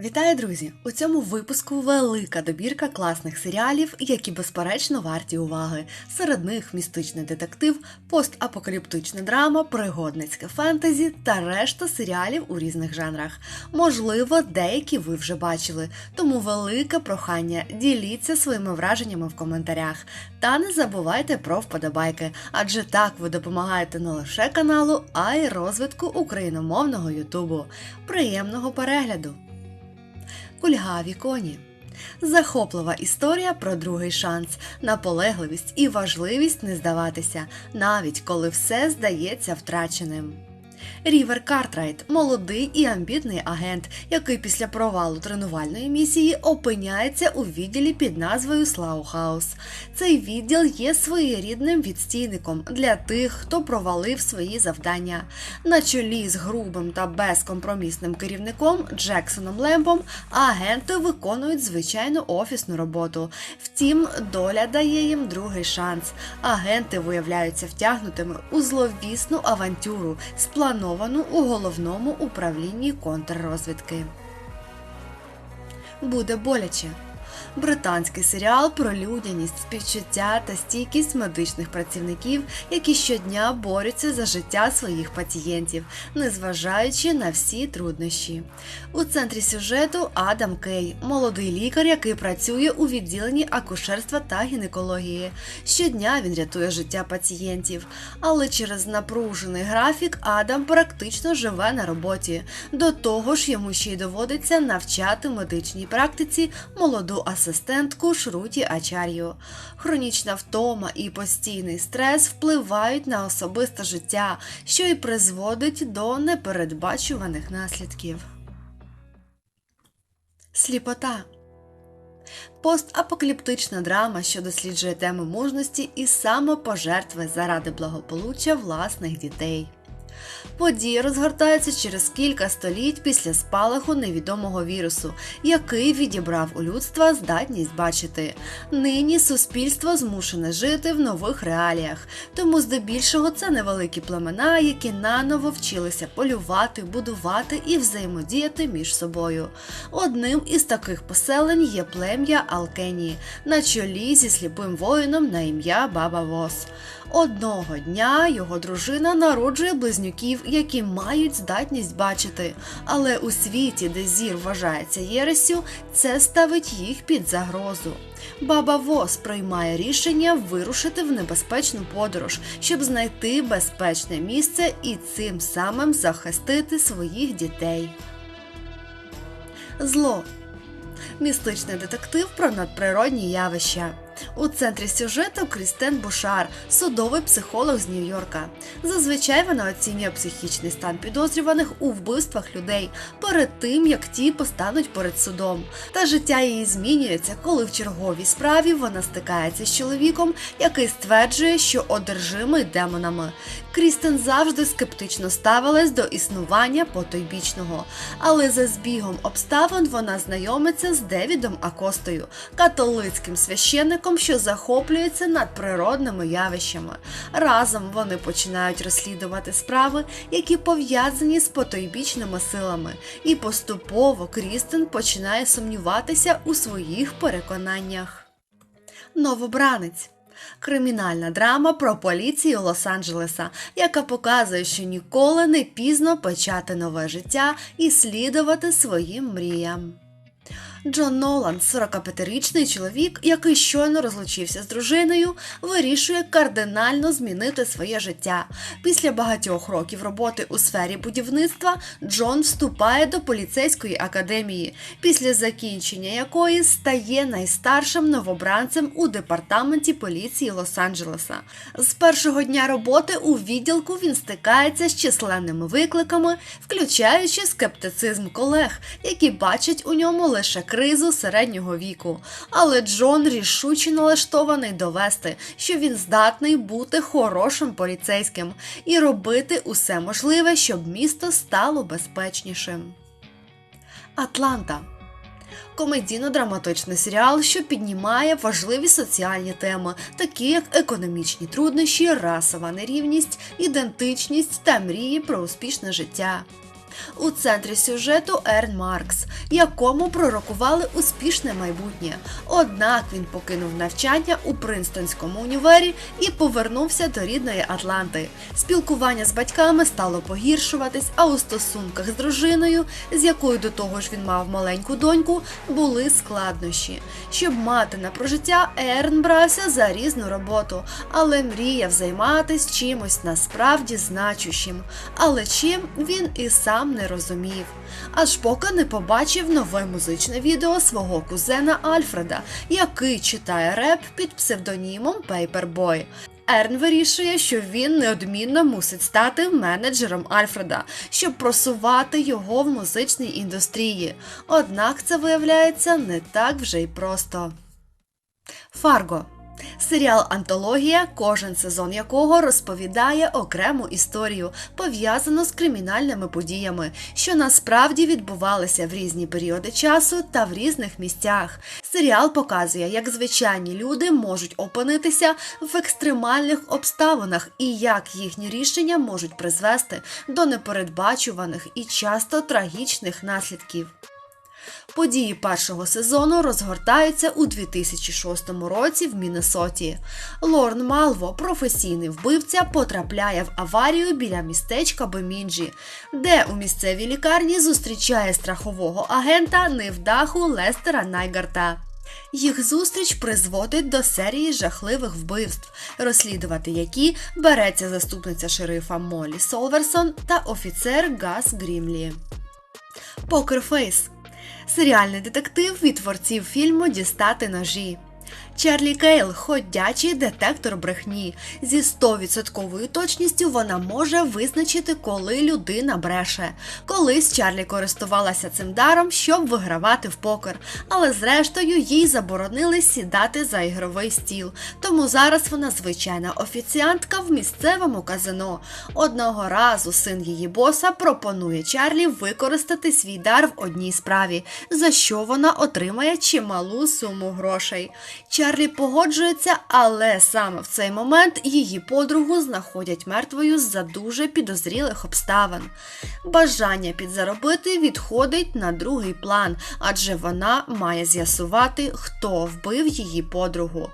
Вітаю, друзі! У цьому випуску велика добірка класних серіалів, які безперечно варті уваги. Серед них містичний детектив, постапокаліптична драма, пригодницьке фентезі та решта серіалів у різних жанрах. Можливо, деякі ви вже бачили, тому велике прохання діліться своїми враженнями в коментарях. Та не забувайте про вподобайки, адже так ви допомагаєте не лише каналу, а й розвитку україномовного Ютубу. Приємного перегляду! Кульгаві коні. Захоплива історія про другий шанс, наполегливість і важливість не здаватися, навіть коли все здається втраченим. Рівер Картрайт молодий і амбітний агент, який після провалу тренувальної місії опиняється у відділі під назвою Слаухаус. Цей відділ є своєрідним відстійником для тих, хто провалив свої завдання. На чолі з грубим та безкомпромісним керівником Джексоном Лембом агенти виконують звичайну офісну роботу. Втім, доля дає їм другий шанс. Агенти виявляються втягнутими у зловісну авантюру, сплановану у головному управлінні контррозвідки. Буде боляче. Британський серіал про людяність, співчуття та стійкість медичних працівників, які щодня борються за життя своїх пацієнтів, незважаючи на всі труднощі. У центрі сюжету Адам Кей, молодий лікар, який працює у відділенні акушерства та гінекології. Щодня він рятує життя пацієнтів, але через напружений графік Адам практично живе на роботі. До того ж, йому ще й доводиться навчати медичній практиці молоду асистентку Шруті Ачар'ю. Хронічна втома і постійний стрес впливають на особисте життя, що й призводить до непередбачуваних наслідків. Сліпота Постапокаліптична драма, що досліджує теми мужності і самопожертви заради благополуччя власних дітей. Події розгортаються через кілька століть після спалаху невідомого вірусу, який відібрав у людства здатність бачити. Нині суспільство змушене жити в нових реаліях, тому здебільшого це невеликі племена, які наново вчилися полювати, будувати і взаємодіяти між собою. Одним із таких поселень є плем'я Алкені на чолі зі сліпим воїном на ім'я Баба Вос. Одного дня його дружина народжує близнюків, які мають здатність бачити. Але у світі, де зір вважається єресю, це ставить їх під загрозу. Баба Вос приймає рішення вирушити в небезпечну подорож, щоб знайти безпечне місце і цим самим захистити своїх дітей. Зло містичний детектив про надприродні явища. У центрі сюжету Крістен Бушар, судовий психолог з Нью-Йорка. Зазвичай вона оцінює психічний стан підозрюваних у вбивствах людей перед тим, як ті постануть перед судом. Та життя її змінюється, коли в черговій справі вона стикається з чоловіком, який стверджує, що одержимий демонами. Крістен завжди скептично ставилась до існування потойбічного, але за збігом обставин вона знайомиться з Девідом Акостою, католицьким священником, що захоплюється надприродними явищами. Разом вони починають розслідувати справи, які пов'язані з потойбічними силами, і поступово Крістен починає сумніватися у своїх переконаннях. Новобранець Кримінальна драма про поліцію Лос-Анджелеса, яка показує, що ніколи не пізно почати нове життя і слідувати своїм мріям. Джон Нолан, 45-річний чоловік, який щойно розлучився з дружиною, вирішує кардинально змінити своє життя. Після багатьох років роботи у сфері будівництва Джон вступає до поліцейської академії, після закінчення якої стає найстаршим новобранцем у департаменті поліції Лос-Анджелеса. З першого дня роботи у відділку він стикається з численними викликами, включаючи скептицизм колег, які бачать у ньому лише кризу середнього віку. Але Джон рішуче налаштований довести, що він здатний бути хорошим поліцейським і робити усе можливе, щоб місто стало безпечнішим. Атланта комедійно-драматичний серіал, що піднімає важливі соціальні теми, такі як економічні труднощі, расова нерівність, ідентичність та мрії про успішне життя. У центрі сюжету Ерн Маркс, якому пророкували успішне майбутнє. Однак він покинув навчання у Принстонському універі і повернувся до рідної Атланти. Спілкування з батьками стало погіршуватись, а у стосунках з дружиною, з якою до того ж він мав маленьку доньку, були складнощі. Щоб мати на прожиття, Ерн брався за різну роботу, але мріяв займатися чимось насправді значущим. Але чим він і сам не розумів. Аж поки не побачив нове музичне відео свого кузена Альфреда, який читає реп під псевдонімом Paperboy. Ерн вирішує, що він неодмінно мусить стати менеджером Альфреда, щоб просувати його в музичній індустрії. Однак це виявляється не так вже й просто. Фарго серіал Антологія, кожен сезон якого розповідає окрему історію, пов'язану з кримінальними подіями, що насправді відбувалися в різні періоди часу та в різних місцях. Серіал показує, як звичайні люди можуть опинитися в екстремальних обставинах і як їхні рішення можуть призвести до непередбачуваних і часто трагічних наслідків. Події першого сезону розгортаються у 2006 році в Міннесоті. Лорн Малво, професійний вбивця, потрапляє в аварію біля містечка Бемінджі, де у місцевій лікарні зустрічає страхового агента невдаху Лестера Найгарта. Їх зустріч призводить до серії жахливих вбивств, розслідувати які береться заступниця шерифа Моллі Солверсон та офіцер Гас Грімлі. Покерфейс серіальний детектив від творців фільму Дістати ножі. Чарлі Кейл ходячий детектор брехні. Зі 100% точністю вона може визначити, коли людина бреше. Колись Чарлі користувалася цим даром, щоб вигравати в покер, але зрештою їй заборонили сідати за ігровий стіл. Тому зараз вона звичайна офіціантка в місцевому казино. Одного разу син її боса пропонує Чарлі використати свій дар в одній справі, за що вона отримає чималу суму грошей. Чарлі погоджується, але саме в цей момент її подругу знаходять мертвою з-за дуже підозрілих обставин. Бажання підзаробити відходить на другий план, адже вона має з'ясувати, хто вбив її подругу.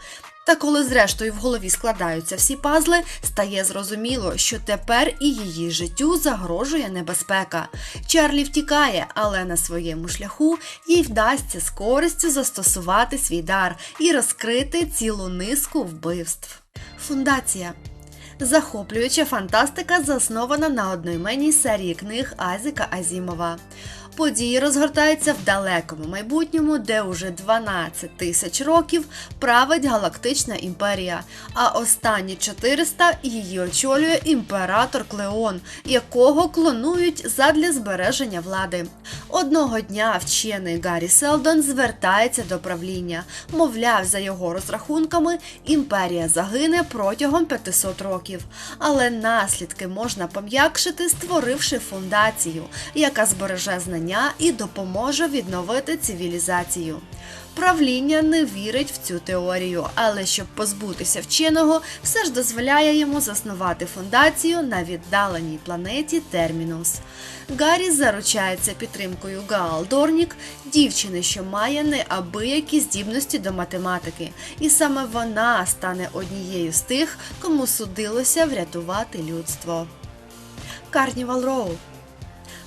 Та коли зрештою в голові складаються всі пазли, стає зрозуміло, що тепер і її життю загрожує небезпека. Чарлі втікає, але на своєму шляху їй вдасться з користю застосувати свій дар і розкрити цілу низку вбивств. Фундація захоплююча фантастика, заснована на одноіменній серії книг Азіка Азімова. Події розгортаються в далекому майбутньому, де уже 12 тисяч років править галактична імперія. А останні 400 її очолює імператор Клеон, якого клонують задля збереження влади. Одного дня вчений Гаррі Селдон звертається до правління. Мовляв, за його розрахунками, імперія загине протягом 500 років. Але наслідки можна пом'якшити, створивши фундацію, яка збереже знання знання і допоможе відновити цивілізацію. Правління не вірить в цю теорію, але щоб позбутися вченого, все ж дозволяє йому заснувати фундацію на віддаленій планеті Термінус. Гаррі заручається підтримкою Гаал Дорнік, дівчини, що має неабиякі здібності до математики, і саме вона стане однією з тих, кому судилося врятувати людство. Карнівал Роу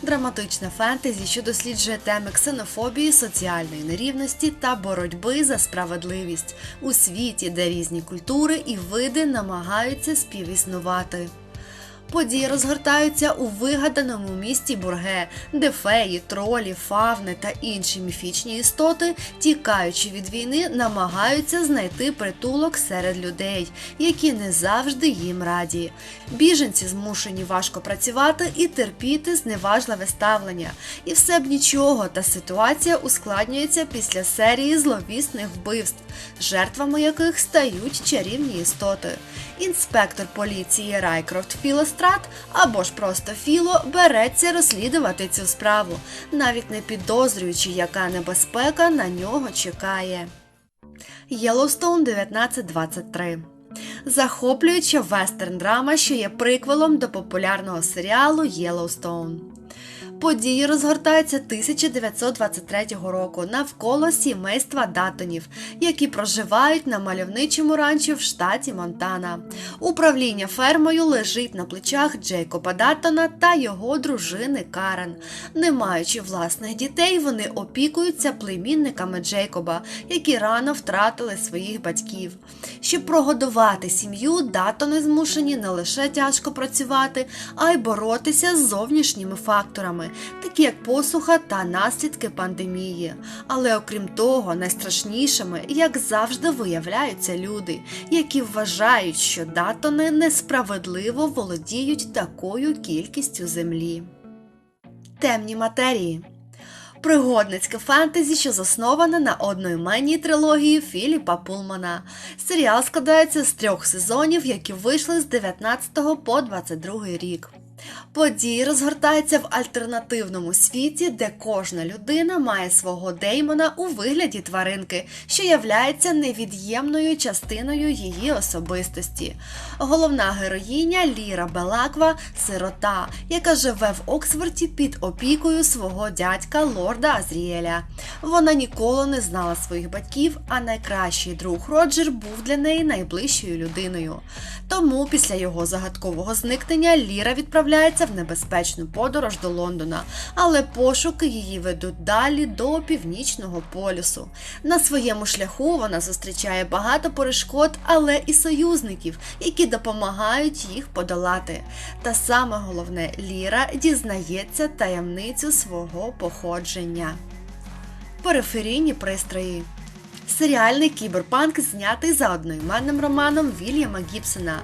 драматичне фентезі, що досліджує теми ксенофобії, соціальної нерівності та боротьби за справедливість у світі, де різні культури і види намагаються співіснувати. Події розгортаються у вигаданому місті Бурге, де феї, тролі, фавни та інші міфічні істоти, тікаючи від війни, намагаються знайти притулок серед людей, які не завжди їм раді. Біженці змушені важко працювати і терпіти зневажливе ставлення. І все б нічого, та ситуація ускладнюється після серії зловісних вбивств, жертвами яких стають чарівні істоти. Інспектор поліції Райкрофт Філос страт або ж просто Філо береться розслідувати цю справу, навіть не підозрюючи, яка небезпека на нього чекає. Єлоустоун 1923 Захоплююча вестерн драма, що є приквелом до популярного серіалу Єлоустоун. Події розгортаються 1923 року навколо сімейства Датонів, які проживають на мальовничому ранчі в штаті Монтана. Управління фермою лежить на плечах Джейкоба Датона та його дружини Карен. Не маючи власних дітей, вони опікуються племінниками Джейкоба, які рано втратили своїх батьків. Щоб прогодувати сім'ю, Датони змушені не лише тяжко працювати, а й боротися з зовнішніми факторами, такі як посуха та наслідки пандемії. Але окрім того, найстрашнішими, як завжди, виявляються люди, які вважають, що датони несправедливо володіють такою кількістю землі. Темні матерії. Пригодницьке фентезі, що засноване на одноіменній трилогії Філіпа Пулмана. Серіал складається з трьох сезонів, які вийшли з 19 по 22 рік. Події розгортаються в альтернативному світі, де кожна людина має свого деймона у вигляді тваринки, що являється невід'ємною частиною її особистості. Головна героїня Ліра Белаква сирота, яка живе в Оксфорді під опікою свого дядька лорда Азріеля. Вона ніколи не знала своїх батьків, а найкращий друг Роджер був для неї найближчою людиною. Тому після його загадкового зникнення Ліра відправляється в небезпечну подорож до Лондона, але пошуки її ведуть далі до північного полюсу. На своєму шляху вона зустрічає багато перешкод, але і союзників, які допомагають їх подолати. Та саме головне, Ліра дізнається таємницю свого походження. Периферійні пристрої. Серіальний кіберпанк знятий за одноіменним романом Вільяма Гібсона.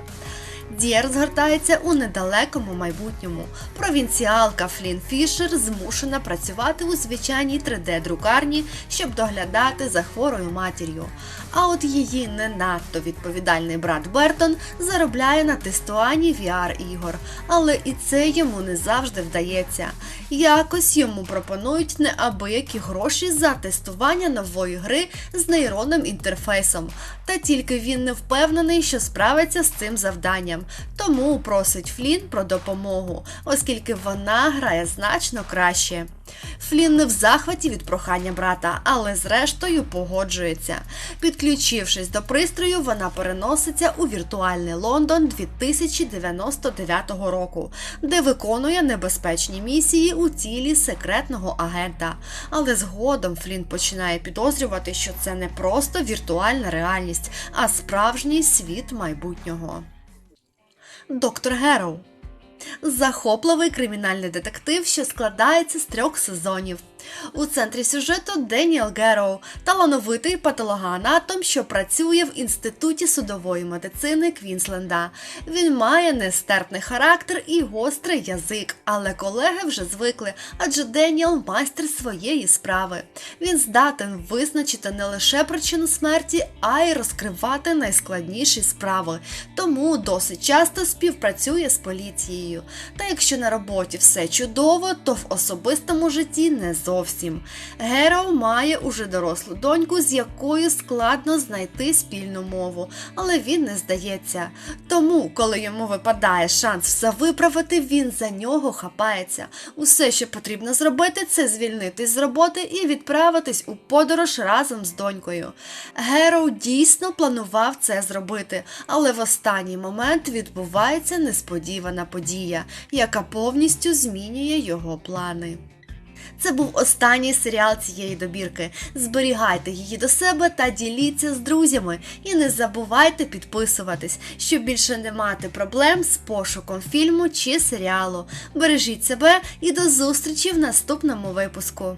Дія розгортається у недалекому майбутньому. Провінціалка Флін Фішер змушена працювати у звичайній 3D-друкарні, щоб доглядати за хворою матір'ю. А от її не надто відповідальний брат Бертон заробляє на тестуванні VR-ігор, але і це йому не завжди вдається. Якось йому пропонують неабиякі гроші за тестування нової гри з нейронним інтерфейсом. Та тільки він не впевнений, що справиться з цим завданням, тому просить Флін про допомогу, оскільки вона грає значно краще. Флін не в захваті від прохання брата, але зрештою погоджується. Підключившись до пристрою, вона переноситься у віртуальний Лондон 2099 року, де виконує небезпечні місії у тілі секретного агента. Але згодом Флін починає підозрювати, що це не просто віртуальна реальність, а справжній світ майбутнього. Доктор Героу захопливий кримінальний детектив, що складається з трьох сезонів. У центрі сюжету Деніел Героу, талановитий патологоанатом, що працює в інституті судової медицини Квінсленда. Він має нестерпний характер і гострий язик, але колеги вже звикли, адже Деніел майстер своєї справи. Він здатен визначити не лише причину смерті, а й розкривати найскладніші справи, тому досить часто співпрацює з поліцією. Та якщо на роботі все чудово, то в особистому житті не зовсім. Героу має уже дорослу доньку, з якою складно знайти спільну мову, але він не здається. Тому, коли йому випадає шанс все виправити, він за нього хапається. Усе, що потрібно зробити, це звільнитись з роботи і відправитись у подорож разом з донькою. Героу дійсно планував це зробити, але в останній момент відбувається несподівана подія, яка повністю змінює його плани. Це був останній серіал цієї добірки. Зберігайте її до себе та діліться з друзями. І не забувайте підписуватись, щоб більше не мати проблем з пошуком фільму чи серіалу. Бережіть себе і до зустрічі в наступному випуску.